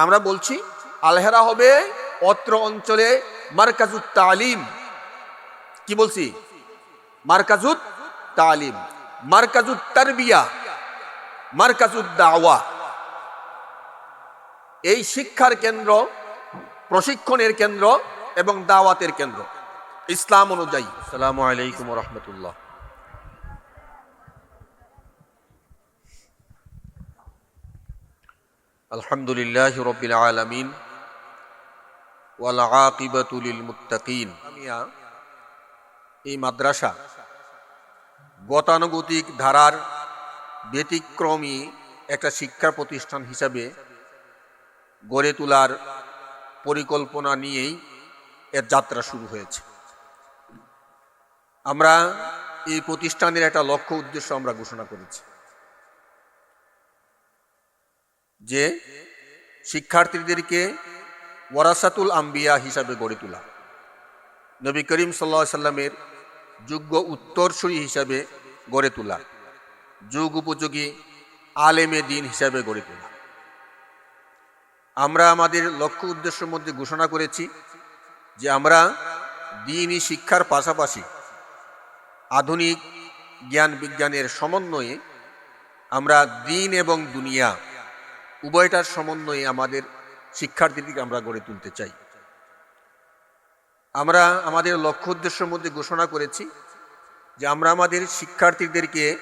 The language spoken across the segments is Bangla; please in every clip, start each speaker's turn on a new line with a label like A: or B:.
A: আমরা বলছি, আলহেরা হবে অত্র অঞ্চলে মার্কাজুত তালিম। কি বলছি? মার্কাজুত তালিম। মার্কাজুত তারবিয়া। মার্কাজুত দাওয়া। এই শিক্ষার কেন্দ্র, প্রশিক্ষণের কেন্দ্র এবং দাওয়াতের কেন্দ্র। ইসলাম অনুযায়ী। আসসালামু আলাইকুম রহমতুল্লাহ। আলহামদুলিল্লাহ ওয়াল আকিবাতুলিল মুত্তাকিন। এই মাদ্রাসা গতানুগতিক ধারার ব্যতিক্রমী একটা শিক্ষা প্রতিষ্ঠান হিসাবে গড়ে তোলার পরিকল্পনা নিয়েই এর যাত্রা শুরু হয়েছে। আমরা এই প্রতিষ্ঠানের একটা লক্ষ্য উদ্দেশ্য আমরা ঘোষণা করেছি। যে শিক্ষার্থীদেরকে ওয়ারাসাতুল আম্বিয়া হিসাবে গড়ে তোলা। নবী করিম সাল্লা সাল্লামের যোগ্য উত্তরসূরি হিসাবে গড়ে তোলা, যুগ উপযোগী আলেমে দিন হিসাবে গড়ে তোলা। আমরা আমাদের লক্ষ্য উদ্দেশ্যের মধ্যে ঘোষণা করেছি যে আমরা দিনই শিক্ষার পাশাপাশি আধুনিক জ্ঞান বিজ্ঞানের সমন্বয়ে আমরা দিন এবং দুনিয়া উভয়টার সমন্বয়ে আমাদের শিক্ষার্থীদেরকে আমরা গড়ে তুলতে চাই। আমরা আমাদের লক্ষ্য উদ্দেশ্যের মধ্যে ঘোষণা করেছি যে আমরা আমাদের শিক্ষার্থীদেরকে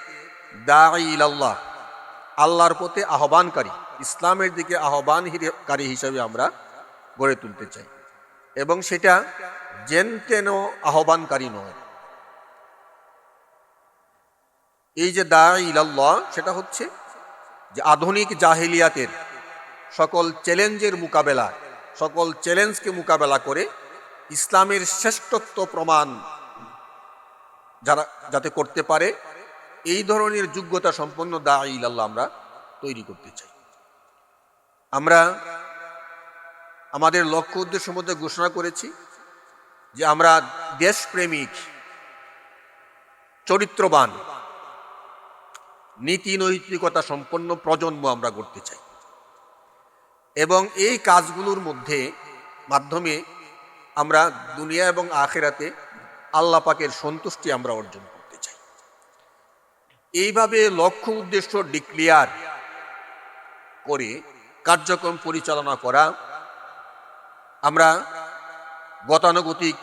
A: দা ইলাল্লাহ, আল্লাহর পথে আহ্বানকারী, ইসলামের দিকে আহ্বানকারী হিসাবে আমরা গড়ে তুলতে চাই। এবং সেটা যেন তেন আহ্বানকারী নয়। এই যে দা ইলাল্লাহ, সেটা হচ্ছে যে আধুনিক জাহিলিয়াতের সকল চ্যালেঞ্জের মোকাবেলা, সকল চ্যালেঞ্জকে মোকাবেলা করে ইসলামের শ্রেষ্ঠত্ব প্রমাণ যারা, যাতে করতে পারে, এই ধরনের যোগ্যতা সম্পন্ন দা ইলাল্লাহ আমরা তৈরি করতে চাই। আমরা আমাদের লক্ষ্য উদ্দেশ্য মধ্যে ঘোষণা করেছি যে আমরা দেশপ্রেমিক, চরিত্রবান নীতি নৈতিকতা সম্পন্ন প্রজন্ম আমরা করতে চাই। এবং এই কাজগুলোর মধ্যে মাধ্যমে আমরা দুনিয়া এবং আখেরাতে আল্লাহ পাকের সন্তুষ্টি আমরা অর্জন করতে চাই। এইভাবে লক্ষ্য, উদ্দেশ্য ডিক্লিয়ার করে কার্যক্রম পরিচালনা করা আমরা গতানুগতিক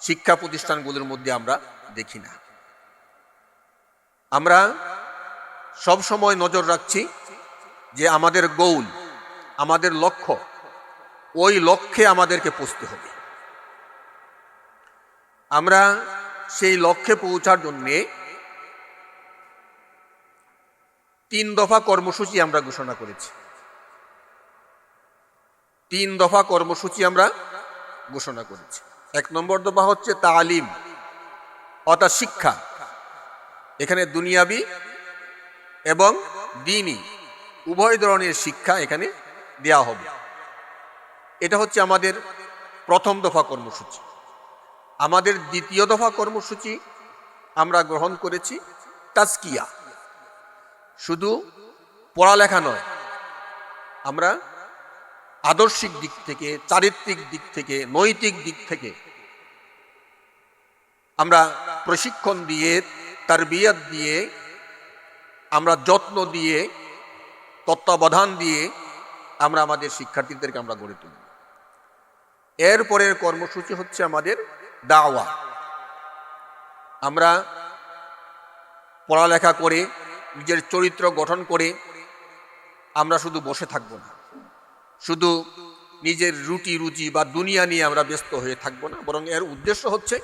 A: শিক্ষা প্রতিষ্ঠানগুলোর মধ্যে আমরা দেখি না। আমরা সব সময় নজর রাখছি যে আমাদের গৌল, আমাদের লক্ষ্য, ওই লক্ষ্যে আমাদেরকে পৌঁছতে হবে। আমরা সেই লক্ষ্যে পৌঁছার জন্যে তিন দফা কর্মসূচি আমরা ঘোষণা করেছি। তিন দফা কর্মসূচি আমরা ঘোষণা করেছি। এক নম্বর দফা হচ্ছে তালিম, অর্থাৎ শিক্ষা। এখানে দুনিয়াবি এবং দিনই উভয় ধরনের শিক্ষা এখানে দেয়া হবে। এটা হচ্ছে আমাদের প্রথম দফা কর্মসূচি। আমাদের দ্বিতীয় দফা কর্মসূচি আমরা গ্রহণ করেছি তাজকিয়া। শুধু পড়ালেখা নয়, আমরা আদর্শিক দিক থেকে, চারিত্রিক দিক থেকে, নৈতিক দিক থেকে আমরা প্রশিক্ষণ দিয়ে তারবিয়াত দিয়ে, আমরা যত্ন দিয়ে, তত্ত্বাবধান দিয়ে আমরা আমাদের শিক্ষার্থীদেরকে আমরা গড়ে তুলব এরপরের কর্মসূচি হচ্ছে আমাদের দাওয়া। আমরা পড়ালেখা করে, নিজের চরিত্র গঠন করে আমরা শুধু বসে থাকব না। শুধু নিজের রুটি রুচি বা দুনিয়া নিয়ে আমরা ব্যস্ত হয়ে থাকব না। বরং এর উদ্দেশ্য হচ্ছে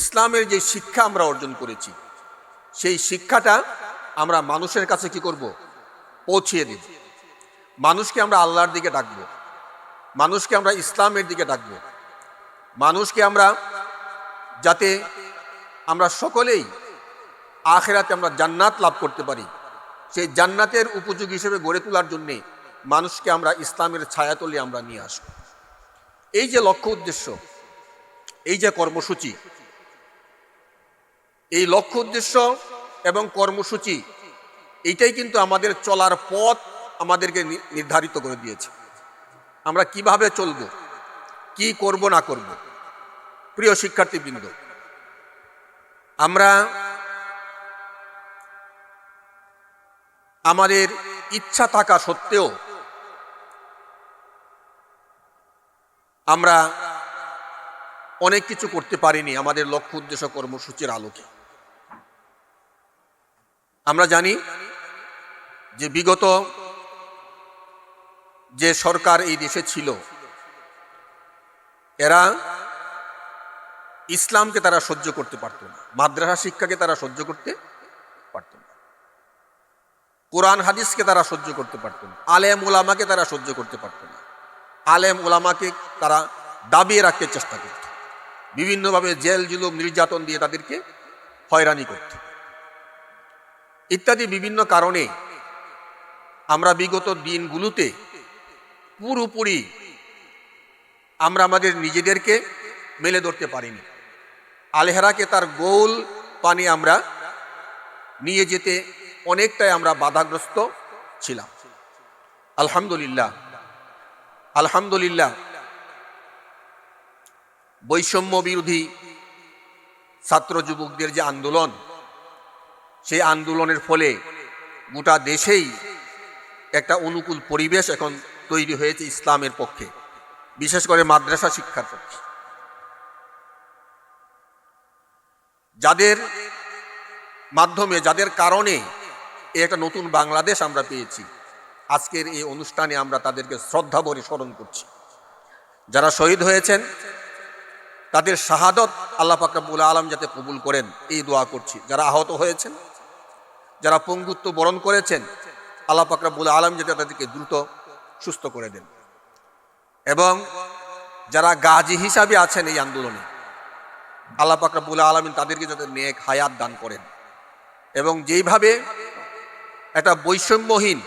A: ইসলামের যে শিক্ষা আমরা অর্জন করেছি সেই শিক্ষাটা আমরা মানুষের কাছে কি করব? পৌঁছিয়ে দিব। মানুষকে আমরা আল্লাহর দিকে ডাকবো। মানুষকে আমরা ইসলামের দিকে ডাকবো। মানুষকে আমরা যাতে আমরা সকলেই আখেরাতে আমরা জান্নাত লাভ করতে পারি। সেই জান্নাতের উপযোগী হিসেবে গড়ে তোলার জন্যে মানুষকে আমরা ইসলামের ছায়াতলে আমরা নিয়ে আসব। এই যে লক্ষ্য উদ্দেশ্য, এই যে কর্মসূচি এই লক্ষ্য উদ্দেশ্য এবং কর্মসূচি, এইটাই কিন্তু আমাদের চলার পথ আমাদেরকে নির্ধারিত করে দিয়েছে। আমরা কীভাবে চলব, কি করব, না করব? প্রিয় শিক্ষার্থীবৃন্দ, আমরা আমাদের ইচ্ছা থাকা সত্ত্বেও আমরা অনেক কিছু করতে পারিনি আমাদের লক্ষ্য উদ্দেশ্য কর্মসূচির আলোকে। আমরা জানি যে বিগত যে সরকার এই দেশে ছিল, এরা ইসলামকে তারা সহ্য করতে পারত না, মাদ্রাসা শিক্ষাকে তারা সহ্য করতে পারত না, কোরআন হাদিসকে তারা সহ্য করতে পারত না, আলেম ওলামাকে তারা সহ্য করতে পারত না, আলেম ওলামাকে তারা দাবিয়ে রাখতে চেষ্টা করত, বিভিন্নভাবে জেল, জুলুম, নির্যাতন দিয়ে তাদেরকে হয়রানি করত। ইত্যাদি বিভিন্ন কারণে আমরা বিগত দিনগুলোতে পুরোপুরি আমরা আমাদের নিজেদেরকে মেলে ধরতে পারিনি। আলেহারাকে তার গোল পানি আমরা নিয়ে যেতে অনেকটাই আমরা বাধাগ্রস্ত ছিলাম। আলহামদুলিল্লাহ আলহামদুলিল্লাহ বৈষম্য বিরোধী ছাত্র যুবকদের যে আন্দোলন সেই আন্দোলনের ফলে গোটা দেশেই একটা অনুকূল পরিবেশ এখন তৈরি হয়েছে ইসলামের পক্ষে, বিশেষ করে মাদ্রাসা শিক্ষার পক্ষে। যাদের মাধ্যমে, যাদের কারণে এই একটা নতুন বাংলাদেশ আমরা পেয়েছি, আজকের এই অনুষ্ঠানে আমরা তাদেরকে শ্রদ্ধা ভরে স্মরণ করছি। যারা শহীদ হয়েছেন তাদের শাহাদত আল্লাহ ফাকরাবুল আলম যাতে কবুল করেন, এই দোয়া করছি। যারা আহত হয়েছেন, যারা পঙ্গুত্ব বরণ করেছেন, আল্লাহ ফাকরাবুল আলম যাতে তাদেরকে দ্রুত সুস্থ করে দেন। এবং যারা গাজী হিসাবে আছেন এই আন্দোলনে, আল্লাহ ফাকরাবুল আলমিন তাদেরকে যাতে নেক হায়াত দান করেন। এবং যেইভাবে একটা বৈষম্যহীন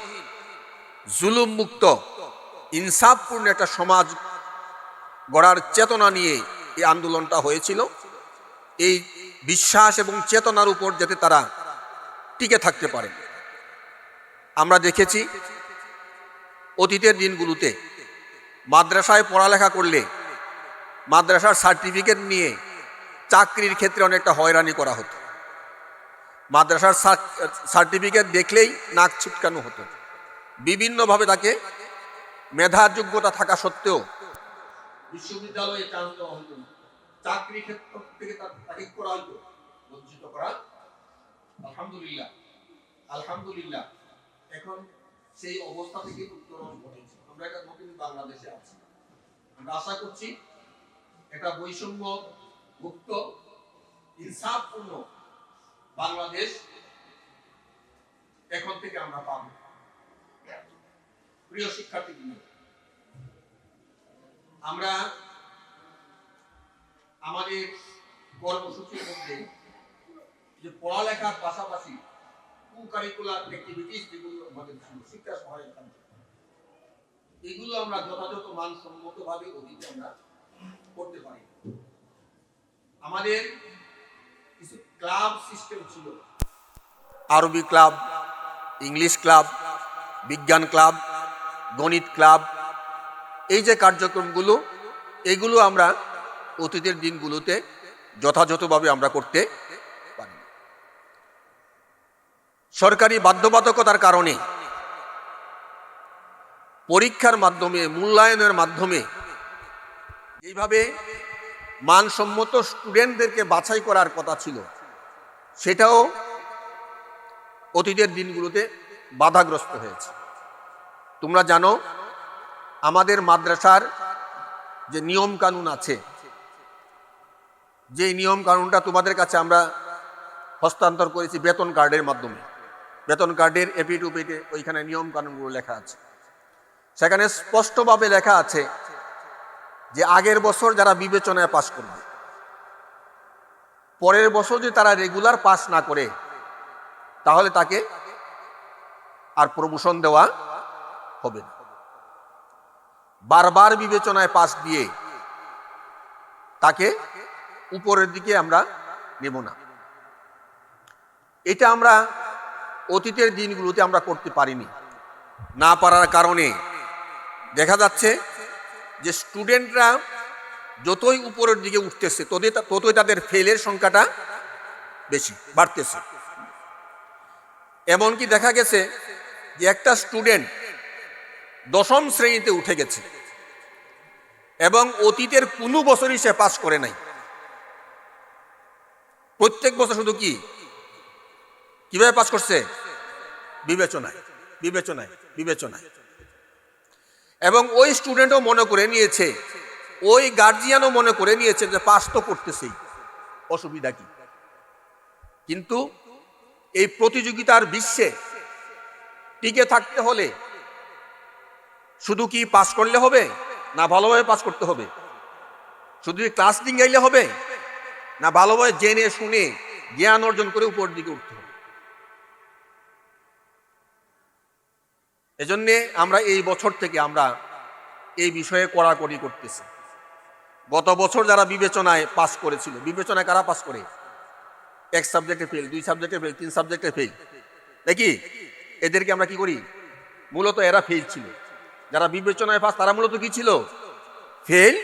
A: জুলুম মুক্ত ইনসাফপূর্ণ একটা সমাজ গড়ার চেতনা নিয়ে এই আন্দোলনটা হয়েছিল। এই বিশ্বাস এবং চেতনার উপর যাতে তারা টিকে থাকতে পারে। আমরা দেখেছি, অতীতের দিনগুলোতে মাদ্রাসায় পড়ালেখা করলে মাদ্রাসার সার্টিফিকেট নিয়ে চাকরির ক্ষেত্রে অনেকটা হয়রানি করা হতো। মাদ্রাসার সার্টিফিকেট দেখলেই নাক ছিটকানো হতো। বিভিন্নভাবে তাকে মেধা যোগ্যতা থাকা সত্ত্বেও বিশ্ববিদ্যালয়ে চান্স দেওয়া হতো না। চাকরি ক্ষেত্র থেকে তাকে করা হতো বঞ্চিত করা। আলহামদুলিল্লাহ আলহামদুলিল্লাহ। এখন সেই অবস্থা থেকে উত্তরণ ঘটেছে। আমরা একটা নতুন বাংলাদেশে আছি। আমরা আশা করছি একটা বৈষম্য মুক্ত ইনসাফপূর্ণ বাংলাদেশ এখন থেকে আমরা পাবো। প্রিয় শিক্ষার্থীবৃন্দ আমরা আমাদের কর্মসূচির মধ্যে যে পড়ালেখার পাশাপাশি কু কারিকুলার অ্যাক্টিভিটিস যেগুলো আমাদের শিক্ষা সহায়তা এগুলো আমরা যথাযথ মানসম্মতভাবে অতীতে আমরা করতে পারি। আমাদের কিছু ক্লাব সিস্টেম ছিল। আরবি ক্লাব, ইংলিশ ক্লাব, বিজ্ঞান ক্লাব, গণিত ক্লাব এই যে কার্যক্রমগুলো, এগুলো আমরা অতীতের দিনগুলোতে যথাযথভাবে আমরা করতে পারি। সরকারি বাধ্যবাধকতার কারণে পরীক্ষার মাধ্যমে, মূল্যায়নের মাধ্যমে এইভাবে মানসম্মত স্টুডেন্টদেরকে বাছাই করার কথা ছিল, সেটাও অতীতের দিনগুলোতে বাধাগ্রস্ত হয়েছে। তোমরা জানো আমাদের মাদ্রাসার যে নিয়ম কানুন আছে যে নিয়ম কানুনটা তোমাদের কাছে আমরা হস্তান্তর করেছি বেতন কার্ডের মাধ্যমে। বেতন কার্ডের এপি টু পেটে ওইখানে নিয়ম কানুনগুলো লেখা আছে। সেখানে স্পষ্টভাবে লেখা আছে যে আগের বছর যারা বিবেচনায় পাশ করবে, পরের বছর যদি তারা রেগুলার পাস না করে, তাহলে তাকে আর প্রমোশন দেওয়া হবে না। বারবার বিবেচনায় পাশ দিয়ে তাকে উপরের দিকে আমরা নেব না। এটা আমরা অতীতের দিনগুলোতে আমরা করতে পারিনি। না পারার কারণে দেখা যাচ্ছে যে স্টুডেন্টরা যতই উপরের দিকে উঠতেছে, ততই ততই তাদের ফেলের সংখ্যাটা বেশি, বাড়তেছে। এমনকি দেখা গেছে যে একটা স্টুডেন্ট দশম শ্রেণীতে উঠে গেছে। এবং অতীতের কোনো বছরই সে পাশ করে নাই। প্রত্যেক বছর শুধু কি? কীভাবে পাশ করছে? বিবেচনায় বিবেচনায় বিবেচনায়। এবং ওই স্টুডেন্টও মনে করে নিয়েছে, ওই গার্জিয়ানও মনে করে নিয়েছে যে পাস তো করতেছেই, অসুবিধা কি? কিন্তু এই প্রতিযোগিতার বিশ্বে টিকে থাকতে হলে শুধু কি পাস করলে হবে? না ভালোভাবে পাস করতে হবে? শুধু ক্লাস দিন গাইলে হবে? না ভালোভাবে জেনে শুনে জ্ঞান অর্জন করে উপর দিকে উঠতে হবে? এজন্যে আমরা এই বছর থেকে আমরা এই বিষয়ে কড়াকড়ি করতেছি। গত বছর যারা বিবেচনায় পাস করেছিল, বিবেচনায় কারা পাস করে? এক সাবজেক্টে ফেল দুই সাবজেক্টে ফেল তিন সাবজেক্টে ফেল নাকি? এদেরকে আমরা কি করি? মূলত এরা ফেল ছিল। যারা বিবেচনায় পাস তারা মূলত কি ছিল? ফেল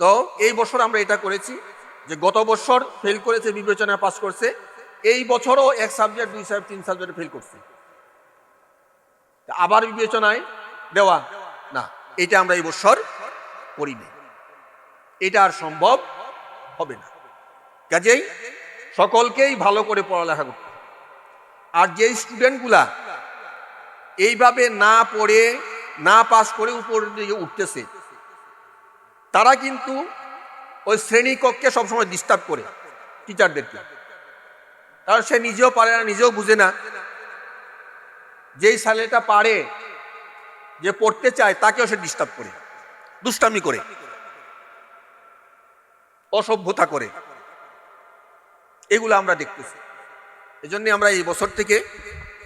A: তো এই বছর আমরা এটা করেছি যে গত বছর ফেল করেছে, বিবেচনায় পাস করছে। এই বছরও এক সাবজেক্ট, দুই সাবজেক্ট, তিন সাবজেক্টে ফেল করছে। আবার বিবেচনায় দেওয়া না, এটা আমরা এই বছর করিনি এটা আর সম্ভব হবে না। কাজেই সকলকেই ভালো করে পড়ালেখা করতে আর যেই স্টুডেন্টগুলা এইভাবে না পড়ে, না পাস করে উপর দিকে উঠতেছে। তারা কিন্তু ওই শ্রেণীকক্ষে সবসময় ডিস্টার্ব করে টিচারদেরকে কারণ সে নিজেও পারে না, নিজেও বুঝে না যেই ছেলেটা পারে, যে পড়তে চায়, তাকেও সে ডিস্টার্ব করে, দুষ্টামি করে, অসভ্যতা করে। এগুলো আমরা দেখতেছি। এজন্য আমরা এই বছর থেকে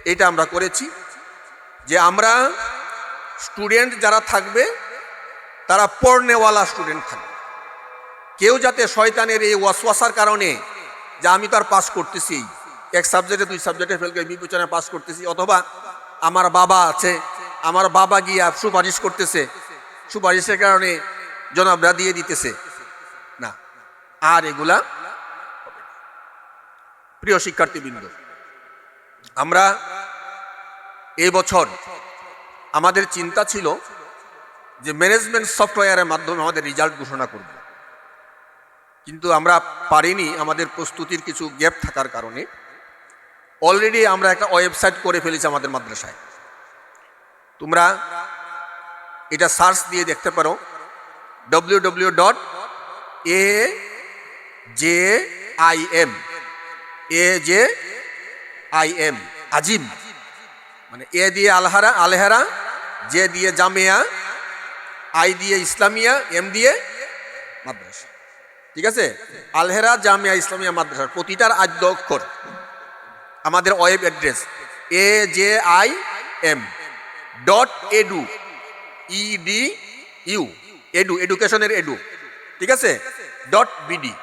A: এটা আমরা করেছি। যে আমরা স্টুডেন্ট যারা থাকবে, তারা পড়নেওয়ালা স্টুডেন্ট থাকবে কেউ যাতে শয়তানের এই ওয়াসওয়াসার কারণে যে আমি তো আর পাস করতেছি, এক সাবজেক্টে, দুই সাবজেক্টে ফেল করে পাস করতেছি, অথবা আমার বাবা আছে, আমার বাবা গিয়া সুপারিশ করতেছে, সুপারিশের কারণে জনাবরা দিয়ে দিতেছে না, আর এগুলা। প্রিয় শিক্ষার্থীবৃন্দ, আমরা বছর আমাদের চিন্তা ছিল যে ম্যানেজমেন্ট সফটওয়্যারের মাধ্যমে আমাদের রেজাল্ট ঘোষণা করব। কিন্তু আমরা পারিনি আমাদের প্রস্তুতির কিছু গ্যাপ থাকার কারণে। অলরেডি আমরা একটা ওয়েবসাইট করে ফেলেছি আমাদের মাদ্রাসায়। তোমরা এটা সার্চ দিয়ে দেখতে পারো। W W dot A J I M A J I M Azim. মানে এ দিয়ে আলহারা, আলহেরা, জে দিয়ে জামিয়া, আই দিয়ে ইসলামিয়া, এম দিয়ে মাদ্রাসা। ঠিক আছে? আলহেরা, জামিয়া, ইসলামিয়া, মাদ্রাসা প্রতিটার আদ্য অক্ষর আমাদের web address A J I M dot edu, E D U, edu, এডুকেশনের এডু। ঠিক আছে? Dot BD.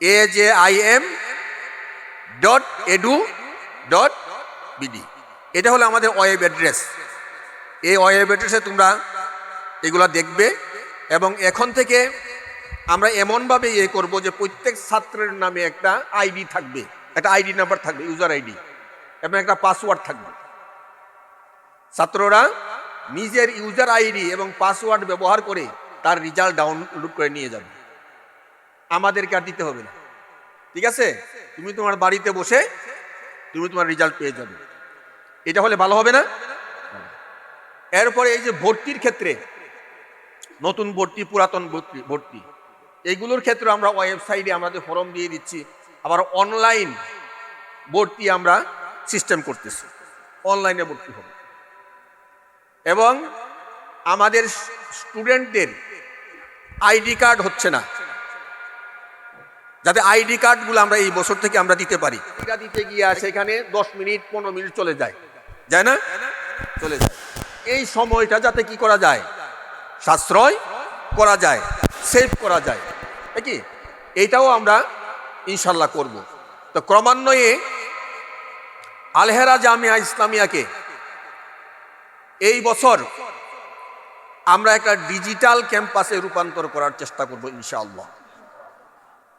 A: A J I M dot edu dot BD এটা হলো আমাদের ওয়েব অ্যাড্রেস। এই ওয়েব অ্যাড্রেসে তোমরা এগুলা দেখবে এবং এখন থেকে আমরা এমনভাবে ইয়ে করব যে প্রত্যেক ছাত্রের নামে একটা আইডি থাকবে। একটা আইডি নাম্বার থাকবে, ইউজার আইডি এবং একটা পাসওয়ার্ড থাকবে। ছাত্ররা নিজের ইউজার আইডি এবং পাসওয়ার্ড ব্যবহার করে তার রেজাল্ট ডাউনলোড করে নিয়ে যাবে। আমাদেরকে আর দিতে হবে না। ঠিক আছে? তুমি তোমার বাড়িতে বসে তুমি তোমার রেজাল্ট পেয়ে যাবে। এটা হলে ভালো হবে না? এরপরে এই যে ভর্তির ক্ষেত্রে, নতুন ভর্তি, পুরাতন ভর্তি ভর্তি এইগুলোর ক্ষেত্রে আমরা ওয়েবসাইটে আমাদের ফর্ম দিয়ে দিচ্ছি। আবার অনলাইন ভর্তি আমরা সিস্টেম করতেছি। অনলাইনে ভর্তি হবে। এবং আমাদের স্টুডেন্টদের আইডি কার্ড হচ্ছে না। যাতে আইডি কার্ডগুলো আমরা এই বছর থেকে আমরা দিতে পারি। দিতে গিয়ে সেখানে দশ মিনিট, পনেরো মিনিট চলে যায়। যায় না? চলে যায়। এই সময়টা যাতে কি করা যায়? সাশ্রয় করা যায় সেভ করা যায়। কি? এইটাও আমরা ইনশাল্লাহ করব। তো ক্রমান্বয়ে আলহেরা জামিয়া ইসলামিয়াকে এই বছর আমরা একটা ডিজিটাল ক্যাম্পাসে রূপান্তর করার চেষ্টা করব ইনশাআল্লাহ।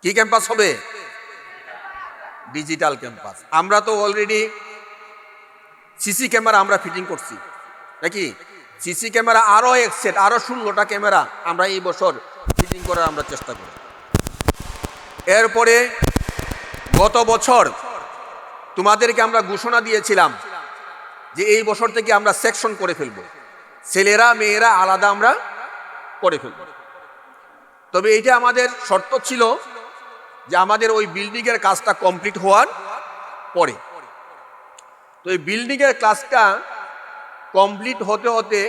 A: কি ক্যাম্পাস হবে? ডিজিটাল ক্যাম্পাস আমরা তো অলরেডি সিসি ক্যামেরা আমরা ফিটিং করছি। নাকি? সিসি ক্যামেরা আরও এক সেট আরও ষোলোটা ক্যামেরা আমরা এই বছর ফিটিং করার আমরা চেষ্টা করি। এরপরে গত বছর তোমাদেরকে আমরা ঘোষণা দিয়েছিলাম যে এই বছর থেকে আমরা সেকশন করে ফেলব। ছেলেরা, মেয়েরা আলাদা আমরা করে ফেলব। তবে এইটা আমাদের শর্ত ছিল যে আমাদের ওই বিল্ডিংয়ের কাজটা কমপ্লিট হওয়ার পরে। তো এই বিল্ডিংয়ের ক্লাসটা কমপ্লিট হতে হতে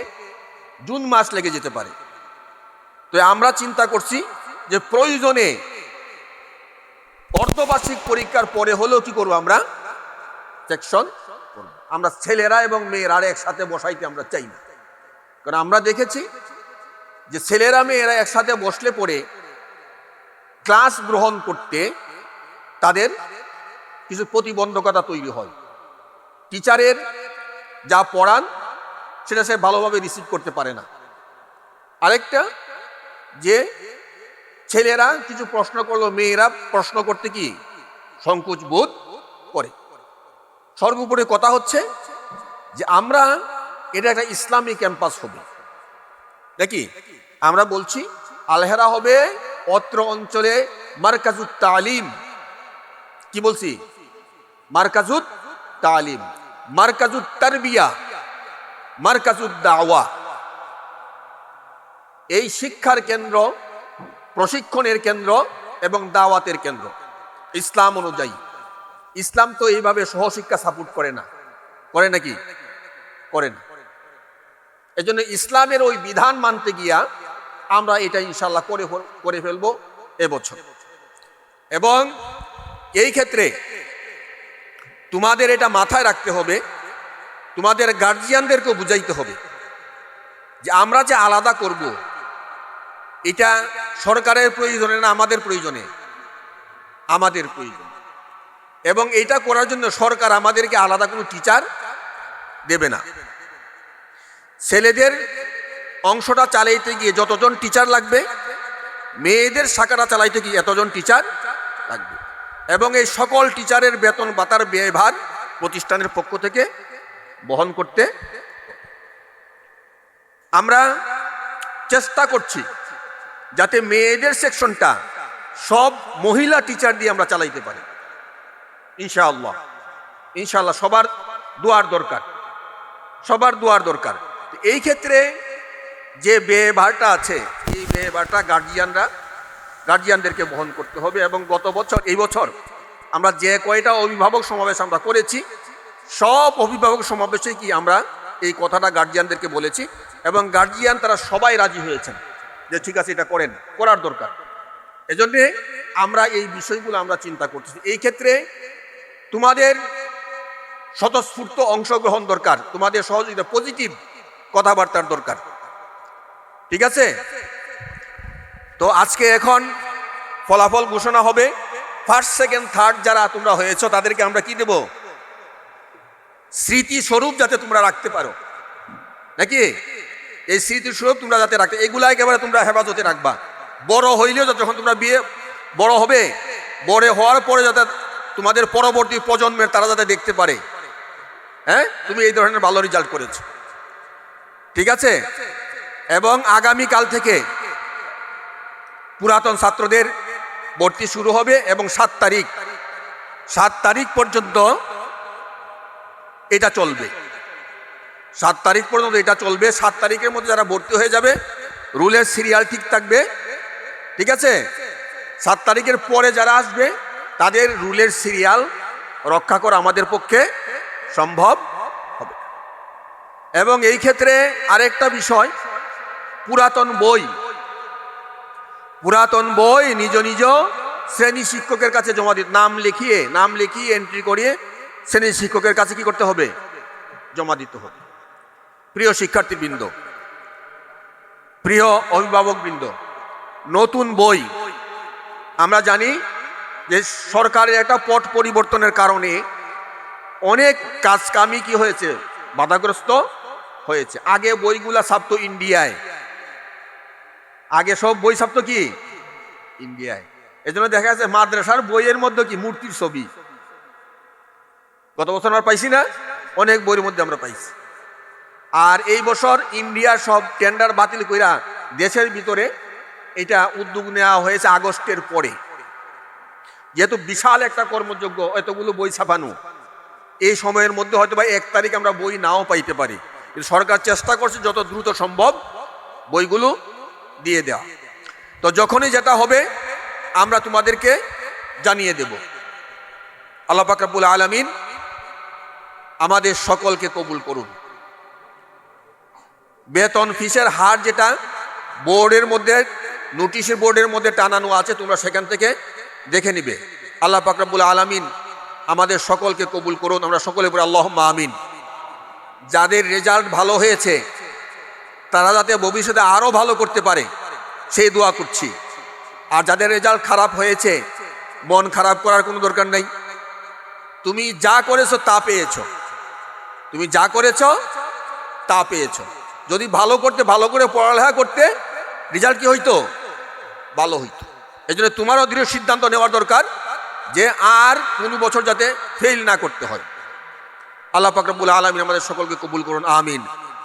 A: জুন মাস লেগে যেতে পারে। তো আমরা চিন্তা করছি যে প্রয়োজনে অর্ধবার্ষিক পরীক্ষার পরে হলেও কি করব আমরা? সেকশন আমরা ছেলেরা এবং মেয়েরা একসাথে বসাইতে আমরা চাই না। কারণ আমরা দেখেছি যে ছেলেরা মেয়েরা একসাথে বসলে পরে ক্লাস গ্রহণ করতে তাদের কিছু প্রতিবন্ধকতা তৈরি হয়। টিচারের যা পড়ান, সেটা সে ভালোভাবে রিসিভ করতে পারে না। আরেকটা, যে ছেলেরা কিছু প্রশ্ন করল, মেয়েরা প্রশ্ন করতে কি? সংকোচ বোধ করে। সর্বোপরি কথা হচ্ছে যে, আমরা এটা একটা ইসলামী ক্যাম্পাস হবে। দেখি, আমরা বলছি, আলহেরা হবে অত্র অঞ্চলে মার্কাজুত তালিম। কি বলছি? মার্কাজুত তালিম। মার্কাজুত তারবিয়া মার্কাজুত দাওয়া। এই শিক্ষার কেন্দ্র, প্রশিক্ষণের কেন্দ্র এবং দাওয়াতের কেন্দ্র, ইসলাম অনুযায়ী। ইসলাম তো এইভাবে সহশিক্ষা সাপোর্ট করে না। করে নাকি? করে না। এজন্য ইসলামের ওই বিধান মানতে গিয়া আমরা এটা ইনশাল্লাহ করে করে ফেলব এবছর এবং এই ক্ষেত্রে তোমাদের এটা মাথায় রাখতে হবে, তোমাদের গার্জিয়ানদেরকেও বুঝাইতে হবে যে আমরা যে আলাদা করব, এটা সরকারের প্রয়োজনে না আমাদের প্রয়োজনে? আমাদের প্রয়োজন। এবং এটা করার জন্য সরকার আমাদেরকে আলাদা কোনো টিচার দেবে না। ছেলেদের অংশটা চালাইতে গিয়ে যতজন টিচার লাগবে, মেয়েদের শাখাটা চালাইতে গিয়ে এতজন টিচার এবং এই সকল টিচারের বেতন বাতার ব্যয়ভার প্রতিষ্ঠানের পক্ষ থেকে বহন করতে আমরা চেষ্টা করছি যাতে মেয়েদের সেকশনটা সব মহিলা টিচার দিয়ে আমরা চালাইতে পারি। ইনশাআল্লাহ। ইনশাআল্লাহ সবার দোয়ার দরকার। সবার দোয়ার দরকার। এই ক্ষেত্রে যে ব্যয়ভারটা আছে, এই ব্যয়ভারটা গার্জিয়ানরা গার্জিয়ানদেরকে বহন করতে হবে এবং গত বছর, এই বছর আমরা যে কয়টা অভিভাবক সমাবেশ আমরা করেছি, সব অভিভাবক সমাবেশে কি আমরা এই কথাটা গার্জিয়ানদেরকে বলেছি এবং গার্জিয়ান তারা সবাই রাজি হয়েছেন যে ঠিক আছে, এটা করেন, করার দরকার। এজন্যে আমরা এই বিষয়গুলো আমরা চিন্তা করতেছি। এই ক্ষেত্রে তোমাদের স্বতঃস্ফূর্ত অংশগ্রহণ দরকার, তোমাদের সহযোগিতা পজিটিভ কথাবার্তার দরকার। ঠিক আছে? তো আজকে এখন ফলাফল ঘোষণা হবে। ফার্স্ট সেকেন্ড থার্ড যারা তোমরা হয়েছ, তাদেরকে আমরা কি দেব? স্মৃতিস্বরূপ যাতে তোমরা রাখতে পারো। নাকি? এই স্মৃতিস্বরূপ তোমরা যাতে রাখতে এগুলা একেবারে তোমরা হেফাজতে রাখবা। বড় হইলেও যখন তোমরা বিয়ে বড় হবে, বড় হওয়ার পরে যাতে তোমাদের পরবর্তী প্রজন্মের তারা যাতে দেখতে পারে। হ্যাঁ? তুমি এই ধরনের ভালো রেজাল্ট করেছ। ঠিক আছে? এবং আগামীকাল থেকে পুরাতন ছাত্রদের ভর্তি শুরু হবে এবং সাত তারিখ সাত তারিখ পর্যন্ত এটা চলবে। সাত তারিখ পর্যন্ত এটা চলবে। সাত তারিখের মধ্যে যারা ভর্তি হয়ে যাবে, রুলের সিরিয়াল ঠিক থাকবে। ঠিক আছে? সাত তারিখের পরে যারা আসবে, তাদের রুলের সিরিয়াল রক্ষা করা আমাদের পক্ষে সম্ভব হবে। এবং এই ক্ষেত্রে আরেকটা বিষয়, পুরাতন বই পুরাতন বই নিজ নিজ শ্রেণি শিক্ষকের কাছে জমা দিতে নাম লিখিয়ে নাম লিখিয়ে এন্ট্রি করিয়ে শ্রেণি শিক্ষকের কাছে কি করতে হবে? জমা দিতে হবে। প্রিয় শিক্ষার্থীবৃন্দ, প্রিয় অভিভাবকবৃন্দ, নতুন বই। আমরা জানি যে সরকারের একটা পট পরিবর্তনের কারণে অনেক কাজ কামই কি হয়েছে? বাধাগ্রস্ত হয়েছে। আগে বইগুলা ছাপতো ইন্ডিয়ায়। আগে সব বই ছাপতো কি? ইন্ডিয়ায়। এই জন্য দেখা যাচ্ছে মাদ্রাসার বইয়ের মধ্যে কি? মূর্তির ছবি। গত বছর আমরা পাইছি না? অনেক বইয়ের মধ্যে আমরা পাইছি। আর এই বছর ইন্ডিয়ার সব টেন্ডার বাতিল কইরা দেশের ভিতরে এটা উদ্যোগ নেওয়া হয়েছে আগস্টের পরে। যেহেতু বিশাল একটা কর্মযোগ্য এতগুলো বই ছাপানো, এই সময়ের মধ্যে হয়তো বা এক তারিখ আমরা বই নাও পাইতে পারি। সরকার চেষ্টা করছে যত দ্রুত সম্ভব বইগুলো দিয়ে দেওয়া তো যখনই যেটা হবে, আমরা তোমাদেরকে জানিয়ে দেব। আল্লাহ পাকরাবুল আলমিন আমাদের সকলকে কবুল করুন। বেতন, ফিসের হার যেটা, বোর্ডের মধ্যে, নোটিশের বোর্ডের মধ্যে টানানো আছে, তোমরা সেখান থেকে দেখে নিবে। আল্লাহ পাকরাবুল আলমিন আমাদের সকলকে কবুল করুন। আমরা সকলে পরে আল্লাহ আমিন। যাদের রেজাল্ট ভালো হয়েছে তারা যাতে ভবিষ্যতে আরও ভালো করতে পারে, সেই দোয়া করছি। আর যাদের রেজাল্ট খারাপ হয়েছে, মন খারাপ করার কোনো দরকার নেই। তুমি যা করেছ তা পেয়েছ। তুমি যা করেছ তা পেয়েছ। যদি ভালো করতে, ভালো করে পড়ালেখা করতে, রেজাল্ট কি হইতো? ভালো হইতো। এই জন্য তোমারও দৃঢ় সিদ্ধান্ত নেওয়ার দরকার যে আর কোনো বছর যাতে ফেল না করতে হয়। আল্লাহ পাকরবুল আলমিন আমাদের সকলকে কবুল করুন, আমিন।